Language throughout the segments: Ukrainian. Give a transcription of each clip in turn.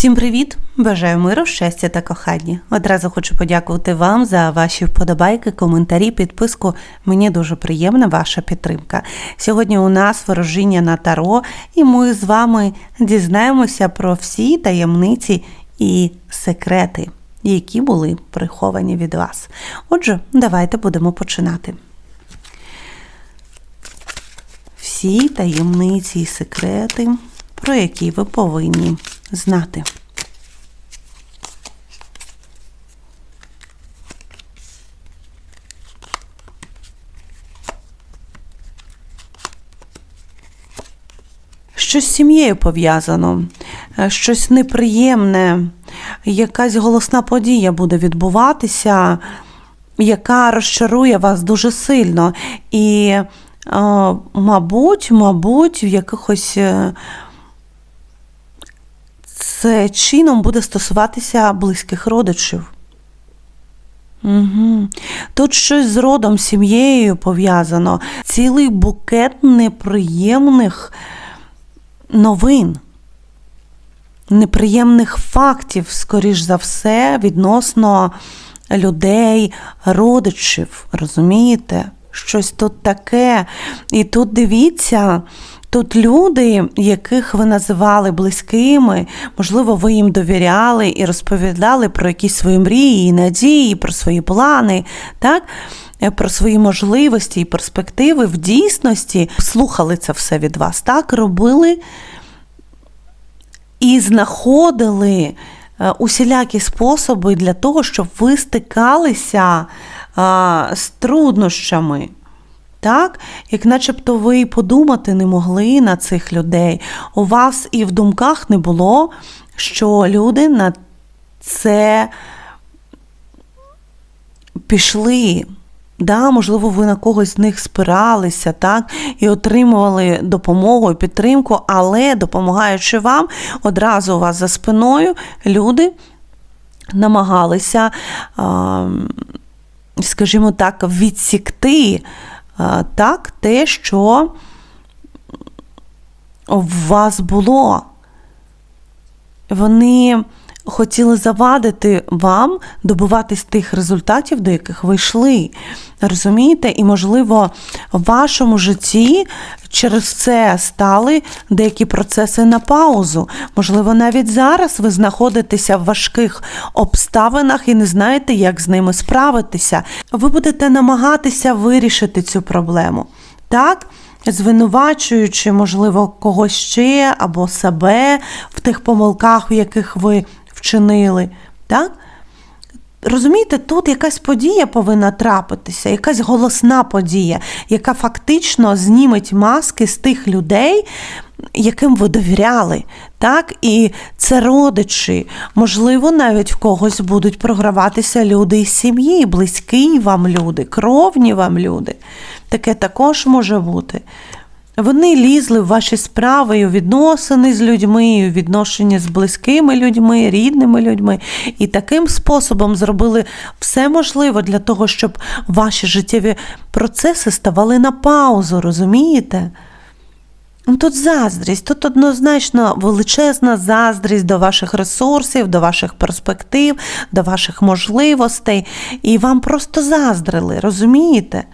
Всім привіт! Бажаю миру, щастя та кохання. Одразу хочу подякувати вам за ваші вподобайки, коментарі, підписку. Мені дуже приємна ваша підтримка. Сьогодні у нас ворожіння на таро, і ми з вами дізнаємося про всі таємниці і секрети, які були приховані від вас. Отже, давайте будемо починати. Всі таємниці і секрети, про які ви повинні знати. Щось з сім'єю пов'язано, е, щось неприємне, якась голосна подія буде відбуватися, яка розчарує вас дуже сильно. І, е, мабуть, мабуть, в якихось е, це чином буде стосуватися близьких родичів. Угу. Тут щось з родом, сім'єю пов'язано. Цілий букет неприємних новин, неприємних фактів, скоріш за все, відносно людей, родичів. Розумієте? Щось тут таке. І тут дивіться. Тут люди, яких ви називали близькими, можливо, ви їм довіряли і розповідали про якісь свої мрії, і надії, про свої плани, так? про свої можливості і перспективи в дійсності слухали це все від вас, так? Робили і знаходили е, усілякі способи для того, щоб ви стикалися з труднощами. Так, як начебто ви подумати не могли на цих людей. У вас і в думках не було, що люди на це пішли. Да, Можливо, ви на когось з них спиралися, так, і отримували допомогу і підтримку, але допомагаючи вам, одразу у вас за спиною люди намагалися, скажімо так, відсікти так, те, що в вас було. Вони хотіли завадити вам добуватись тих результатів, до яких ви йшли. Розумієте? І, можливо, в вашому житті через це стали деякі процеси на паузу. Можливо, навіть зараз ви знаходитеся в важких обставинах і не знаєте, як з ними справитися. Ви будете намагатися вирішити цю проблему. Так? Звинувачуючи, можливо, когось ще або себе в тих помилках, в яких ви вчинили. Так? Розумієте, тут якась подія повинна трапитися, якась голосна подія, яка фактично зніметь маски з тих людей, яким ви довіряли. Так? І це родичі, можливо, навіть в когось будуть програватися люди із сім'ї, близькі вам люди, кровні вам люди. Таке також може бути. Вони лізли в ваші справи у відносини з людьми, у відношення з близькими людьми, рідними людьми. І таким способом зробили все можливе для того, щоб ваші життєві процеси ставали на паузу, розумієте? Ну, тут заздрість, тут однозначно величезна заздрість до ваших ресурсів, до ваших перспектив, до ваших можливостей. І вам просто заздрили, розумієте?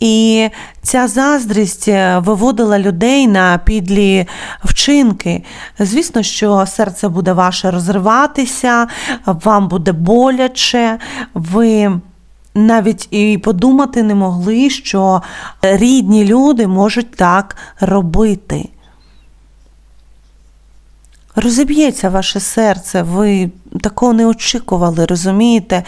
І ця заздрість е, виводила людей на підлі вчинки. Звісно, що серце буде ваше розриватися, вам буде боляче, ви навіть і подумати не могли, що рідні люди можуть так робити. Розіб'ється ваше серце, ви такого не очікували, розумієте?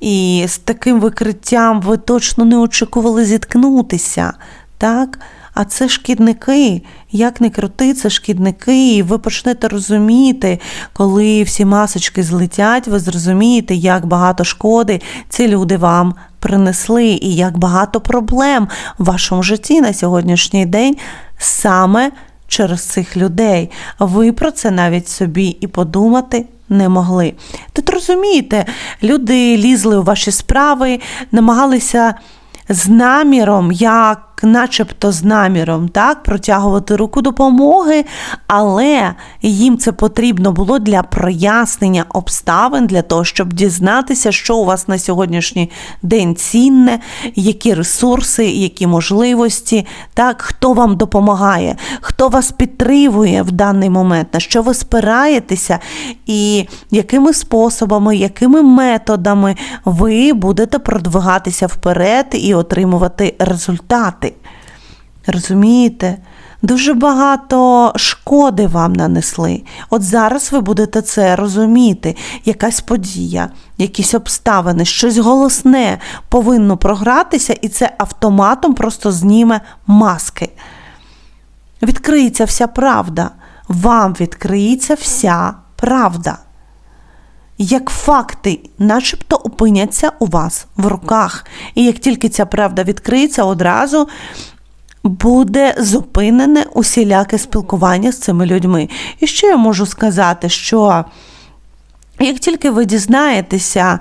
І з таким викриттям ви точно не очікували зіткнутися. так? А це шкідники, як не крути, це шкідники, і ви почнете розуміти, коли всі масочки злетять, ви зрозумієте, як багато шкоди ці люди вам принесли, і як багато проблем в вашому житті на сьогоднішній день саме через цих людей. Ви про це навіть собі і подумати не могли. Тут розумієте, люди лізли у ваші справи, намагалися з наміром, як начебто з наміром, так, протягувати руку допомоги, але їм це потрібно було для прояснення обставин, для того, щоб дізнатися, що у вас на сьогоднішній день цінне, які ресурси, які можливості, так, хто вам допомагає, хто вас підтримує в даний момент, на що ви спираєтеся, і якими способами, якими методами ви будете продвигатися вперед і отримувати результати. Розумієте? Дуже багато шкоди вам нанесли. От зараз ви будете це розуміти. Якась подія, якісь обставини, щось голосне повинно програтися, і це автоматом просто зніме маски. Відкриється вся правда. Вам відкриється вся правда. Як факти, начебто опиняться у вас в руках. І як тільки ця правда відкриється, одразу буде зупинене усіляке спілкування з цими людьми. І ще я можу сказати, що як тільки ви дізнаєтеся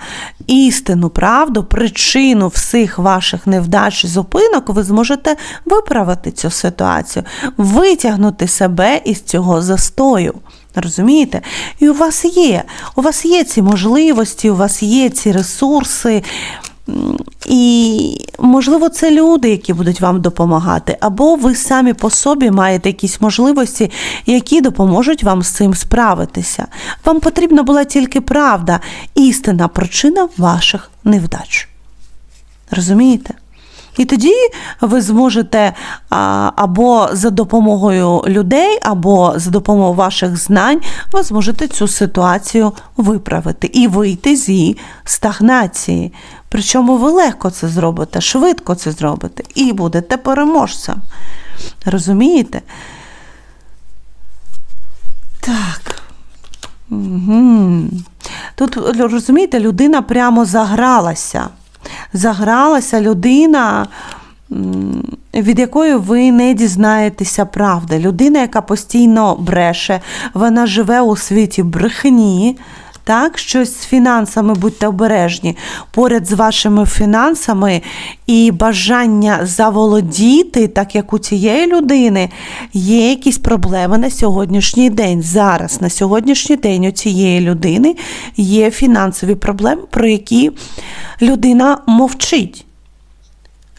істину, правду, причину всіх ваших невдач і зупинок, ви зможете виправити цю ситуацію, витягнути себе із цього застою. Розумієте? І у вас є, у вас є ці можливості, у вас є ці ресурси. І, можливо, це люди, які будуть вам допомагати, або ви самі по собі маєте якісь можливості, які допоможуть вам з цим справитися. Вам потрібна була тільки правда, істинна причина ваших невдач. Розумієте? І тоді ви зможете або за допомогою людей, або за допомогою ваших знань, ви зможете цю ситуацію виправити і вийти з її стагнації. Причому ви легко це зробите, швидко це зробите і будете переможцем. Розумієте? Так. Угу. Тут, розумієте, людина прямо загралася. Загралася людина, від якої ви не дізнаєтеся правди. Людина, яка постійно бреше, вона живе у світі брехні. Так, щось з фінансами, будьте обережні. Поряд з вашими фінансами і бажання заволодіти, так як у цієї людини, є якісь проблеми на сьогоднішній день. Зараз, на сьогоднішній день, у цієї людини є фінансові проблеми, про які людина мовчить.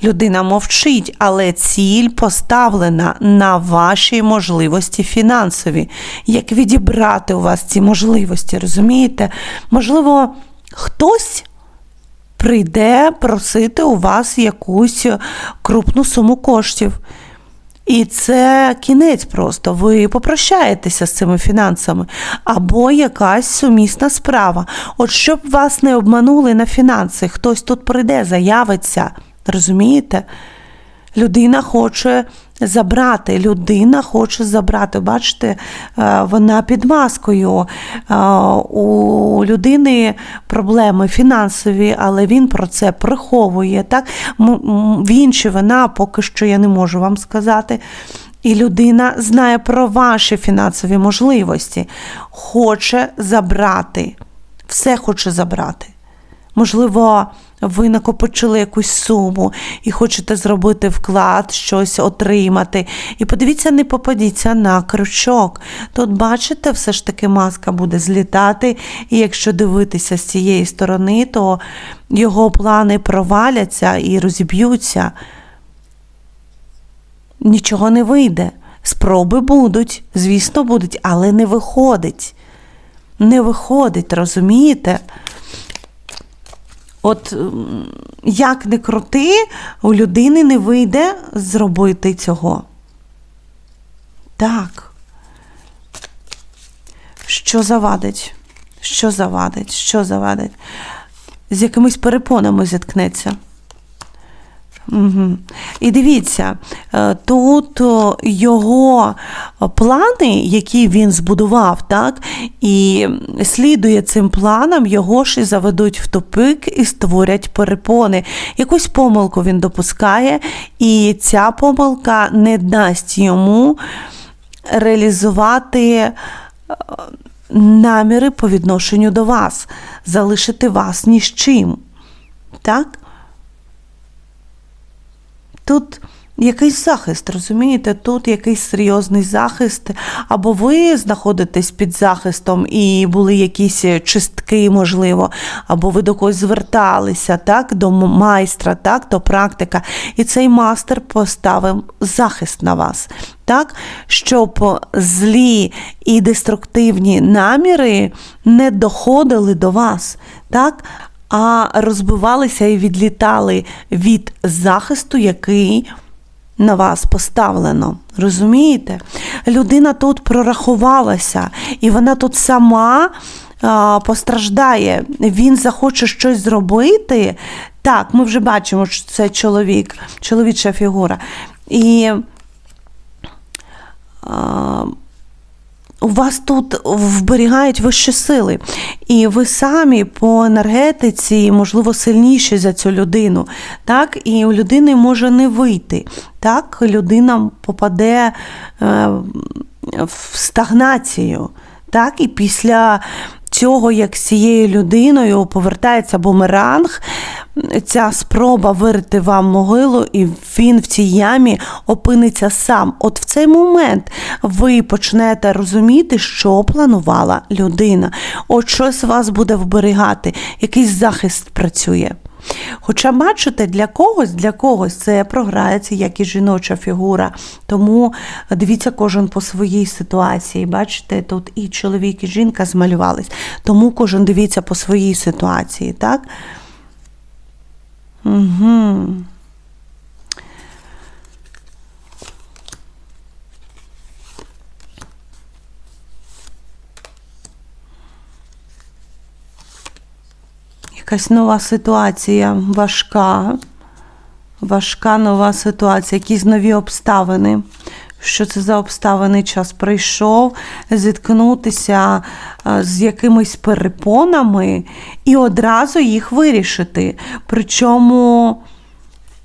Людина мовчить, але ціль поставлена на ваші можливості фінансові. Як відібрати у вас ці можливості, розумієте? Можливо, хтось прийде просити у вас якусь крупну суму коштів. І це кінець просто. Ви попрощаєтеся з цими фінансами. Або якась сумісна справа. От щоб вас не обманули на фінанси, хтось тут прийде, заявиться. Розумієте? Людина хоче забрати, людина хоче забрати. Бачите, е, вона під маскою. Е, У людини проблеми фінансові, але він про це приховує. Так? Він чи вона, поки що я не можу вам сказати. І людина знає про ваші фінансові можливості, хоче забрати, все хоче забрати. Можливо, ви накопичили якусь суму і хочете зробити вклад, щось отримати. І подивіться, не попадіться на крючок. Тут, бачите, все ж таки маска буде злітати, і якщо дивитися з цієї сторони, то його плани проваляться і розіб'ються. Нічого не вийде. Спроби будуть, звісно, будуть, але не виходить. Не виходить, розумієте? От як не крути, у людини не вийде зробити цього. Так. Що завадить? Що завадить? Що завадить? З якимись перепонами зіткнеться. Угу. І дивіться, е, тут його плани, які він збудував, так, і слідує цим планам, його ж і заведуть в тупик і створять перепони. Якусь помилку він допускає, і ця помилка не дасть йому реалізувати е, наміри по відношенню до вас, залишити вас ні з чим. Так? Тут якийсь захист, розумієте? Тут якийсь серйозний захист, або ви знаходитесь під захистом і були якісь чистки, можливо, або ви до когось зверталися, так, до майстра, так, до практика. І цей мастер поставив захист на вас, так, щоб злі і деструктивні наміри не доходили до вас, так, а розбивалися і відлітали від захисту, який на вас поставлено. Розумієте? Людина тут прорахувалася, і вона тут сама а, постраждає. Він захоче щось зробити. Так, ми вже бачимо, що це чоловік, чоловіча фігура. І а, вас тут вберігають вищі сили, і ви самі по енергетиці, можливо, сильніші за цю людину. Так? І у людини може не вийти. Так? Людина попаде е, в стагнацію. Так? І після цього, як з цією людиною повертається бумеранг, ця спроба вирити вам могилу, і він в цій ямі опиниться сам. От в цей момент ви почнете розуміти, що планувала людина. От щось вас буде вберігати, якийсь захист працює. Хоча, бачите, для когось, для когось це програється як і жіноча фігура. Тому дивіться кожен по своїй ситуації. Бачите, тут і чоловік, і жінка змалювались. Тому кожен дивіться по своїй ситуації, так? Угу. Якась нова ситуація важка. Важка нова ситуація, якісь нові обставини. Що це за обставини? Час прийшов зіткнутися з якимись перепонами і одразу їх вирішити. Причому.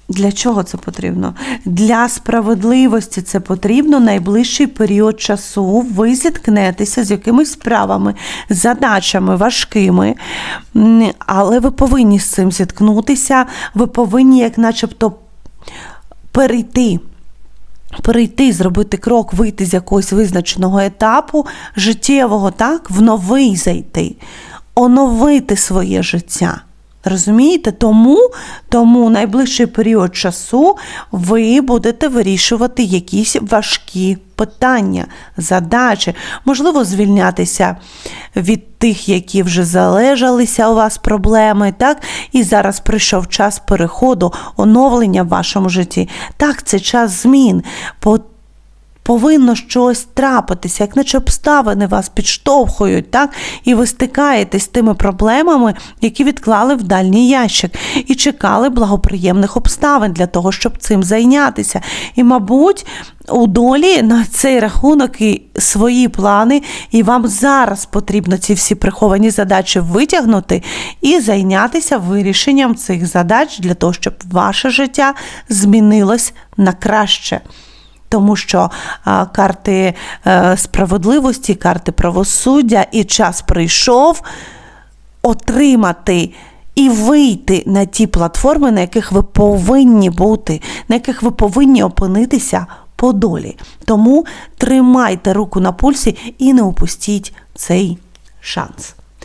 Для чого це потрібно? Для справедливості це потрібно найближчий період часу. Ви зіткнетеся з якимись справами, задачами важкими, але ви повинні з цим зіткнутися, ви повинні, як начебто, перейти. Перейти, зробити крок, вийти з якогось визначеного етапу життєвого, так, в новий зайти, оновити своє життя. Розумієте? Тому, тому найближчий період часу ви будете вирішувати якісь важкі питання, задачі, можливо, звільнятися від тих, які вже залежалися у вас проблеми, так? І зараз прийшов час переходу, оновлення в вашому житті. Так, це час змін. По повинно щось трапитися, як наче обставини вас підштовхують, так? І ви стикаєтесь з тими проблемами, які відклали в дальній ящик, і чекали благоприємних обставин для того, щоб цим зайнятися. І, мабуть, у долі на цей рахунок і свої плани, і вам зараз потрібно ці всі приховані задачі витягнути і зайнятися вирішенням цих задач для того, щоб ваше життя змінилось на краще тому що карти е, справедливості, карти правосуддя, і час прийшов отримати. І вийти на ті платформи, на яких ви повинні бути, на яких ви повинні опинитися по долі. Тому тримайте руку на пульсі і не упустіть цей шанс.